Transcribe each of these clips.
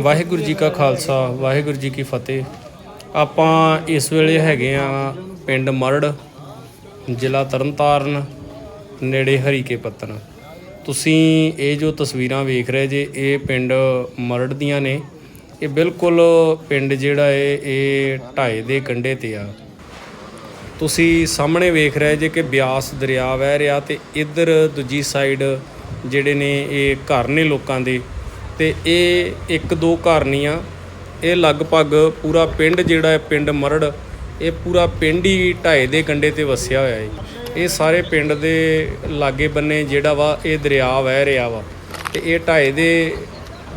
ਵਾਹਿਗੁਰੂ ਜੀ ਕਾ ਖਾਲਸਾ, ਵਾਹਿਗੁਰੂ ਜੀ ਕੀ ਫਤਿਹ। ਆਪਾਂ ਇਸ ਵੇਲੇ ਹੈਗੇ ਆ ਪਿੰਡ ਮਰੜ, ਜ਼ਿਲ੍ਹਾ ਤਰਨਤਾਰਨ, ਨੇੜੇ ਹਰੀਕੇ ਪੱਤਨ ਤੁਸੀਂ ਇਹ ਜੋ ਤਸਵੀਰਾਂ ਵੇਖ ਰਹੇ ਜੇ, ਇਹ ਪਿੰਡ ਮਰੜ ਦੀਆਂ ਨੇ। ਇਹ ਬਿਲਕੁਲ ਪਿੰਡ ਜਿਹੜਾ ਹੈ ਇਹ ਢਾਏ ਦੇ ਕੰਢੇ ਤੇ ਆ। ਤੁਸੀਂ ਸਾਹਮਣੇ ਵੇਖ ਰਹੇ ਜੇ ਕਿ ਬਿਆਸ ਦਰਿਆ ਵਹਿ ਰਿਹਾ ਤੇ ਇੱਧਰ ਦੂਜੀ ਸਾਈਡ ਜਿਹੜੇ ਨੇ ਇਹ ਘਰ ਨੇ ਲੋਕਾਂ ਦੇ ਤੇ ਇਹ ਇੱਕ ਦੋ ਘਰ ਨਹੀਂ ਆ, ਇਹ ਲਗਭਗ ਪੂਰਾ ਪਿੰਡ ਜਿਹੜਾ ਹੈ, ਪਿੰਡ ਮਰੜ, ਇਹ ਪੂਰਾ ਪਿੰਡ ਹੀ ਢਾਏ ਦੇ ਕੰਢੇ ਤੇ ਵਸਿਆ ਹੋਇਆ ਹੈ ਇਹ ਸਾਰੇ ਪਿੰਡ ਦੇ ਲਾਗੇ ਬੰਨੇ ਜਿਹੜਾ ਵਾ, ਇਹ ਦਰਿਆ ਵਹਿ ਰਿਹਾ ਵਾ ਤੇ ਇਹ ਢਾਏ ਦੇ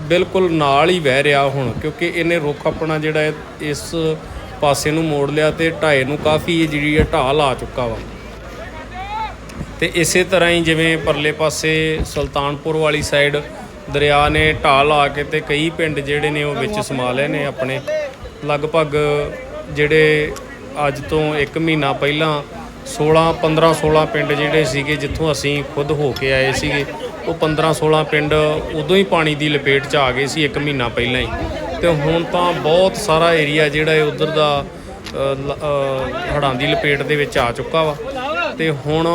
ਬਿਲਕੁਲ ਨਾਲ ਹੀ ਵਹਿ ਰਿਹਾ ਹੁਣ ਕਿਉਂਕਿ ਇਹਨੇ ਰੁੱਖ ਆਪਣਾ ਜਿਹੜਾ ਹੈ, ਇਸ ਪਾਸੇ ਨੂੰ ਮੋੜ ਲਿਆ ਤੇ ਢਾਏ ਨੂੰ ਕਾਫੀ ਜਿਹੜੀ ਹੈ ਢਾਲ ਆ ਚੁੱਕਾ ਵਾ। ਤੇ ਇਸੇ ਤਰ੍ਹਾਂ ਹੀ ਜਿਵੇਂ ਪਰਲੇ ਪਾਸੇ ਸੁਲਤਾਨਪੁਰ ਵਾਲੀ ਸਾਈਡ ਦਰਿਆ ਨੇ ਢਾਲ ਆ ਕੇ ਤੇ ਕਈ ਪਿੰਡ ਜਿਹੜੇ ਨੇ ਉਹ ਵਿੱਚ ਸਮਾ ਲਏ ਨੇ ਆਪਣੇ। ਲਗਭਗ ਜਿਹੜੇ ਅੱਜ ਤੋਂ 1 ਮਹੀਨਾ ਪਹਿਲਾਂ 16 15 16 ਪਿੰਡ ਜਿਹੜੇ ਸੀਗੇ ਜਿੱਥੋਂ ਅਸੀਂ ਖੁਦ ਹੋ ਕੇ ਆਏ ਸੀਗੇ, ਉਹ 15 16 ਪਿੰਡ ਉਦੋਂ ਹੀ ਪਾਣੀ ਦੀ ਲਪੇਟ 'ਚ ਆ ਗਏ ਸੀ 1 ਮਹੀਨਾ ਪਹਿਲਾਂ ਹੀ। ਤੇ ਹੁਣ ਤਾਂ ਬਹੁਤ ਸਾਰਾ ਏਰੀਆ ਜਿਹੜਾ ਹੈ ਉਧਰ ਦਾ ਅ, ਦੀ ਲਪੇਟ ਦੇ ਵਿੱਚ ਆ ਚੁੱਕਾ ਵਾ। ਤੇ ਹੁਣ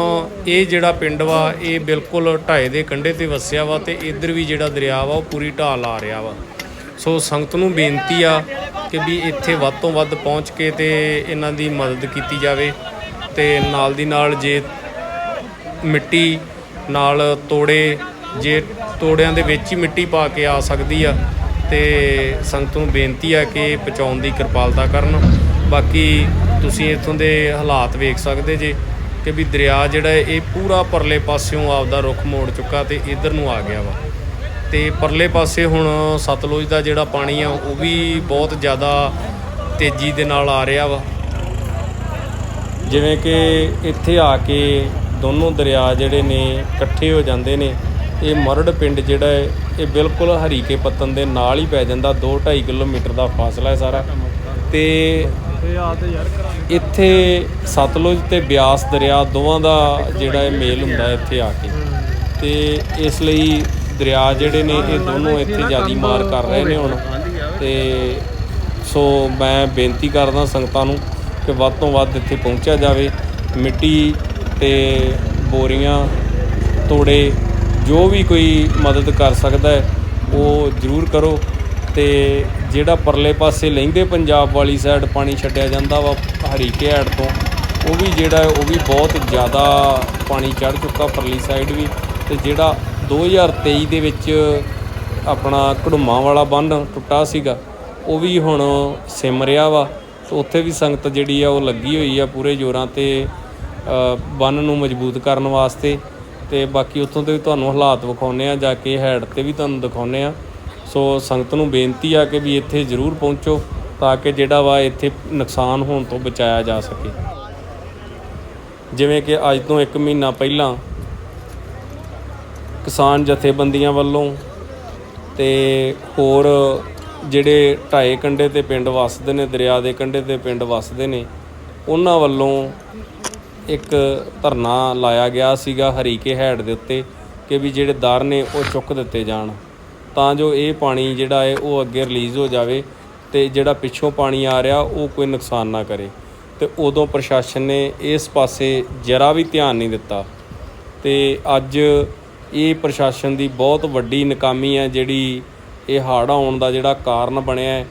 ਇਹ ਜਿਹੜਾ ਪਿੰਡ ਵਾ ਇਹ ਬਿਲਕੁਲ ਢਾਏ ਦੇ ਕੰਢੇ ਤੇ ਵਸਿਆ ਵਾ ਤੇ ਇੱਧਰ ਵੀ ਜਿਹੜਾ ਦਰਿਆ ਵਾ ਉਹ ਪੂਰੀ ਢਾਲ ਆ ਰਿਹਾ ਵਾ। ਸੋ ਸੰਗਤ ਨੂੰ ਬੇਨਤੀ ਆ ਕਿ ਵੀ ਇੱਥੇ ਵੱਧ ਤੋਂ ਵੱਧ ਪਹੁੰਚ ਕੇ ਤੇ ਇਹਨਾਂ ਦੀ ਮਦਦ ਕੀਤੀ ਜਾਵੇ ਤੇ ਨਾਲ ਦੀ ਨਾਲ ਜੇ ਮਿੱਟੀ ਨਾਲ ਤੋੜੇ ਜੇ ਤੋੜਿਆਂ ਦੇ ਵਿੱਚ ਹੀ ਮਿੱਟੀ ਪਾ ਕੇ ਆ ਸਕਦੀ ਆ ਤੇ ਸੰਗਤ ਨੂੰ ਬੇਨਤੀ ਆ ਕਿ ਪਹੁੰਚਾਉਣ ਦੀ ਕਿਰਪਾਲਤਾ ਕਰਨ। ਬਾਕੀ ਤੁਸੀਂ ਇੱਥੋਂ ਦੇ ਹਾਲਾਤ ਵੇਖ ਸਕਦੇ ਜੇ ਕਿ ਵੀ ਦਰਿਆ ਜਿਹੜਾ ਇਹ ਪੂਰਾ ਪਰਲੇ ਪਾਸਿਓਂ ਆਪਦਾ ਰੁੱਖ ਮੋੜ ਚੁੱਕਾ ਤੇ ਇਧਰ ਨੂੰ ਆ ਗਿਆ ਵਾ। ਤੇ ਪਰਲੇ ਪਾਸੇ ਹੁਣ ਸਤਲੁਜ ਦਾ ਜਿਹੜਾ ਪਾਣੀ ਆ, ਉਹ ਵੀ ਬਹੁਤ ਜ਼ਿਆਦਾ ਤੇਜ਼ੀ ਦੇ ਨਾਲ ਆ ਰਿਹਾ ਵਾ। ਜਿਵੇਂ ਕਿ ਇੱਥੇ ਆ ਕੇ ਦੋਨੋਂ ਦਰਿਆ ਜਿਹੜੇ ਨੇ ਇਕੱਠੇ ਹੋ ਜਾਂਦੇ ਨੇ। ਇਹ ਮਰੜ ਪਿੰਡ ਜਿਹੜਾ ਹੈ, ਇਹ ਬਿਲਕੁਲ ਹਰੀਕੇ ਪੱਤਨ ਦੇ ਨਾਲ ਹੀ ਪੈ ਜਾਂਦਾ 2.5 ਕਿਲੋਮੀਟਰ ਦਾ ਫਾਸਲਾ ਹੈ ਸਾਰਾ। ਤੇ ਇੱਥੇ ਸਤਲੁਜ ਤੇ ਬਿਆਸ ਦਰਿਆ ਦੋਵਾਂ ਦਾ ਜਿਹੜਾ ਇਹ ਮੇਲ ਹੁੰਦਾ ਇੱਥੇ ਆ ਕੇ। ਤੇ ਇਸ ਲਈ ਦਰਿਆ ਜਿਹੜੇ ਨੇ, ਇਹ ਦੋਨੋਂ ਇੱਥੇ ਜਿਆਦੀ ਮਾਰ ਕਰ ਰਹੇ ਨੇ ਹੁਣ। ਤੇ ਸੋ ਮੈਂ ਬੇਨਤੀ ਕਰਦਾ ਸੰਗਤਾਂ ਨੂੰ ਕਿ ਵੱਧ ਤੋਂ ਵੱਧ ਇੱਥੇ ਪਹੁੰਚਿਆ ਜਾਵੇ। ਮਿੱਟੀ ਤੇ ਬੋਰੀਆਂ, ਤੋੜੇ ਜੋ ਵੀ ਕੋਈ ਮਦਦ ਕਰ ਸਕਦਾ ਹੈ ਉਹ ਜ਼ਰੂਰ ਕਰੋ। ਤੇ ਜਿਹੜਾ ਪਰਲੇ ਪਾਸੇ ਲਹਿੰਦੇ ਪੰਜਾਬ ਵਾਲੀ ਸਾਈਡ ਪਾਣੀ ਛੱਡਿਆ ਜਾਂਦਾ ਵਾ ਹਰੀਕੇ ਹੈਡ ਤੋਂ ਉਹ ਵੀ ਜਿਹੜਾ ਉਹ ਵੀ ਬਹੁਤ ਜ਼ਿਆਦਾ ਪਾਣੀ ਚੜ ਚੁੱਕਾ ਪਰਲੀ ਸਾਈਡ ਵੀ। ਤੇ ਜਿਹੜਾ 2023 ਦੇ ਵਿੱਚ ਆਪਣਾ ਘੜੂਮਾ ਵਾਲਾ ਬੰਨ ਟੁੱਟਾ ਸੀਗਾ ਉਹ ਵੀ ਹੁਣ ਸਿਮ ਰਿਹਾ ਵਾ। ਤੇ ਉੱਥੇ ਵੀ ਸੰਗਤ ਜਿਹੜੀ ਆ ਉਹ ਲੱਗੀ ਹੋਈ ਆ ਪੂਰੇ ਜ਼ੋਰਾਂ ਤੇ ਅ, ਬੰਨ ਨੂੰ ਮਜ਼ਬੂਤ ਕਰਨ ਵਾਸਤੇ। ਤੇ ਬਾਕੀ ਉੱਥੋਂ ਦੇ ਵੀ ਤੁਹਾਨੂੰ ਹਾਲਾਤ ਵਿਖਾਉਨੇ ਆ ਜਾ ਕੇ ਹੈਡ ਤੇ ਵੀ ਤੁਹਾਨੂੰ ਦਿਖਾਉਨੇ ਆ ਸੋ ਸੰਗਤ ਨੂੰ ਬੇਨਤੀ ਆ ਕਿ ਵੀ ਇੱਥੇ ਜ਼ਰੂਰ ਪਹੁੰਚੋ ਤਾਂ ਕਿ ਜਿਹੜਾ ਵਾ ਇੱਥੇ ਨੁਕਸਾਨ ਹੋਣ ਤੋਂ ਬਚਾਇਆ ਜਾ ਸਕੇ। ਜਿਵੇਂ ਕਿ ਅੱਜ ਤੋਂ 1 ਮਹੀਨਾ ਪਹਿਲਾਂ ਕਿਸਾਨ ਜਥੇਬੰਦੀਆਂ ਵੱਲੋਂ ਤੇ ਹੋਰ ਜਿਹੜੇ ਢਾਏ ਕੰਢੇ ਤੇ ਪਿੰਡ ਵਸਦੇ ਨੇ, ਦਰਿਆ ਦੇ ਕੰਢੇ ਤੇ ਪਿੰਡ ਵਸਦੇ ਨੇ, ਉਹਨਾਂ ਵੱਲੋਂ ਇੱਕ ਧਰਨਾ ਲਾਇਆ ਗਿਆ ਸੀਗਾ ਹਰੀਕੇ ਹੈਡ ਦੇ ਉੱਤੇ ਕਿ ਵੀ ਜਿਹੜੇ ਦਰ ਨੇ ਉਹ ਚੁੱਕ ਦਿੱਤੇ ਜਾਣ। ਤਾਂ ਜੋ ਇਹ ਪਾਣੀ ਜਿਹੜਾ ਹੈ ਉਹ ਅੱਗੇ ਰਿਲੀਜ਼ ਹੋ ਜਾਵੇ ਤੇ ਜਿਹੜਾ ਪਿੱਛੋਂ ਪਾਣੀ ਆ ਰਿਹਾ ਉਹ ਕੋਈ ਨੁਕਸਾਨ ਨਾ ਕਰੇ। ਤੇ ਉਦੋਂ ਪ੍ਰਸ਼ਾਸਨ ਨੇ ਇਸ ਪਾਸੇ ਜਰਾ ਵੀ ਧਿਆਨ ਨਹੀਂ ਦਿੱਤਾ। ਤੇ ਅੱਜ ਇਹ ਪ੍ਰਸ਼ਾਸਨ ਦੀ ਬਹੁਤ ਵੱਡੀ ਨਕਾਮੀ ਹੈ ਜਿਹੜੀ ਇਹ ਹੜ੍ਹ ਆਉਣ ਦਾ ਜਿਹੜਾ ਕਾਰਨ ਬਣਿਆ ਹੈ।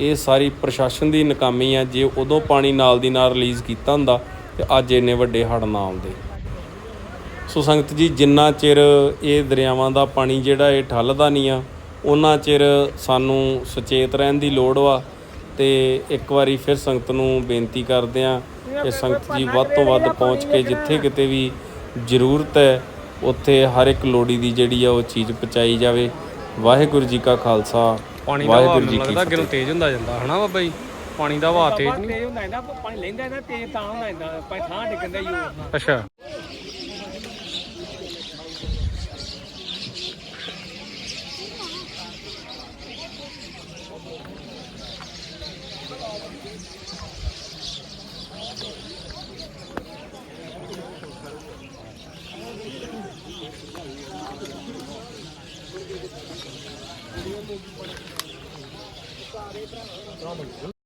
ਇਹ ਸਾਰੀ ਪ੍ਰਸ਼ਾਸਨ ਦੀ ਨਕਾਮੀ ਹੈ। ਜੇ ਉਦੋਂ ਪਾਣੀ ਨਾਲ ਦੀ ਨਾਲ ਰਿਲੀਜ਼ ਕੀਤਾ ਹੁੰਦਾ ਤੇ ਅੱਜ ਇੰਨੇ ਵੱਡੇ ਹੜ੍ਹ ਨਾ ਆਉਂਦੇ। ਸੋ ਸੰਗਤ ਜੀ ਜਿੰਨਾ ਚਿਰ ਇਹ ਦਰਿਆਵਾਂ ਦਾ ਪਾਣੀ ਜਿਹੜਾ ਇਹ ਠੱਲਦਾ ਨਹੀਂ ਆ ਉਹਨਾਂ ਚਿਰ ਸਾਨੂੰ ਸੁਚੇਤ ਰਹਿਣ ਦੀ ਲੋੜ ਵਾ ਤੇ ਇੱਕ ਵਾਰੀ ਫਿਰ ਸੰਗਤ ਨੂੰ ਬੇਨਤੀ ਕਰਦੇ ਆ ਕਿ ਸੰਗਤ ਜੀ ਵੱਧ ਤੋਂ ਵੱਧ ਪਹੁੰਚ ਕੇ ਜਿੱਥੇ ਕਿਤੇ ਵੀ ਜ਼ਰੂਰਤ ਹੈ ਉੱਥੇ ਹਰ ਇੱਕ ਲੋੜੀ ਦੀ ਜਿਹੜੀ ਆ ਉਹ ਚੀਜ਼ ਪਹੁੰਚਾਈ ਜਾਵੇ। ਵਾਹਿਗੁਰੂ ਜੀ ਕਾ ਖਾਲਸਾ ਵਾਹਿਗੁਰੂ ਜੀ ਕੀ ਤੇਜ਼ ਹੁੰਦਾ ਜਾਂਦਾ ਹਨਾ ਬਾਬਾ ਜੀ? ਪਾਣੀ ਦਾ ਵਹਾਅ ਤੇਜ਼ ਨਹੀਂ? ਤੇਜ਼ ਹੁੰਦਾ ਇਹਦਾ ਪਾਣੀ ਲੈਂਦਾ ਇਹਦਾ ਤੇਜ਼ ਤਾਂ ਹੁੰਦਾ ਇਹਦਾ ਪਾਣੀ ਥਾਂ ਡਿੱਗਦਾ ਹੀ ਹੋਰ ਅੱਛਾ।